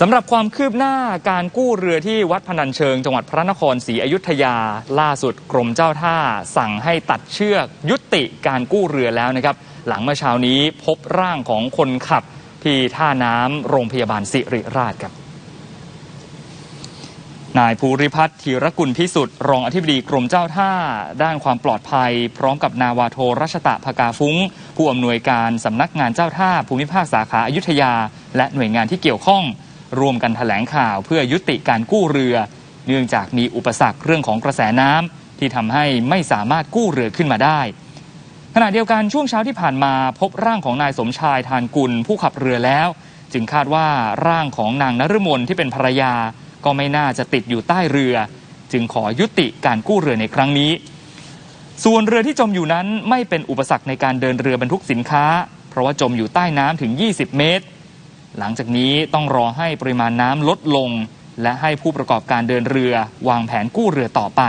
สำหรับความคืบหน้าการกู้เรือที่วัดพนัญเชิง จังหวัดพระนครศรีอยุธยา ล่าสุดกรมเจ้าท่า สั่งให้ตัดเชือกยุติการกู้เรือแล้วนะครับ หลังเมื่อเช้านี้พบร่างของคนขับที่ท่าน้ำโรงพยาบาลสิริราชครับนายภูริพัฒน์ธีรกุลพิสุทธิ์รองอธิบดีกรมเจ้าท่า ด้านความปลอดภัย พร้อมกับนาวาโทรัชตะภกาฟุ้ง ผู้อำนวยการสำนักงานเจ้าท่าภูมิภาคสาขาอายุทยา และหน่วยงานที่เกี่ยวข้อง ร่วมกันแถลงข่าวเพื่อยุติการกู้เรือ เนื่องจากมีอุปสรรคเรื่องของกระแสน้ำที่ทำให้ไม่สามารถกู้เรือขึ้นมาได้ ขณะเดียวกันช่วงเช้าที่ผ่านมาพบร่างของนายสมชายทานกุลผู้ขับเรือแล้ว จึงคาดว่าร่างของนางนฤมลที่เป็นภรรยา ก็ไม่น่าจะติดอยู่ใต้เรือ จึงขอยุติการกู้เรือในครั้งนี้ ส่วนเรือที่จมอยู่นั้นไม่เป็นอุปสรรคในการเดินเรือบรรทุกสินค้า เพราะว่าจมอยู่ใต้น้ำถึง 20 เมตร หลังจากนี้ต้องรอให้ปริมาณน้ำลดลง และให้ผู้ประกอบการเดินเรือ วางแผนกู้เรือต่อไป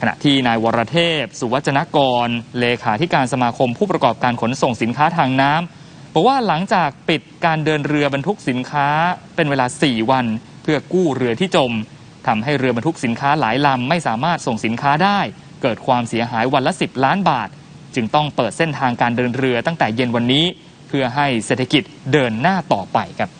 ขณะที่นายวรเทพ สุวัจนกร เลขาธิการสมาคมผู้ประกอบการขนส่งสินค้าทางน้ำบอกว่าหลังจากปิดการเดินเรือบรรทุกสินค้าเป็นเวลา 4 วัน เพื่อกู้เรือที่จมทำให้เรือบรรทุกสินค้าหลายลำไม่สามารถส่งสินค้าได้ เกิดความเสียหายวันละ 10 ล้านบาท จึงต้องเปิดเส้นทางการเดินเรือตั้งแต่เย็นวันนี้ เพื่อให้เศรษฐกิจเดินหน้าต่อไปครับ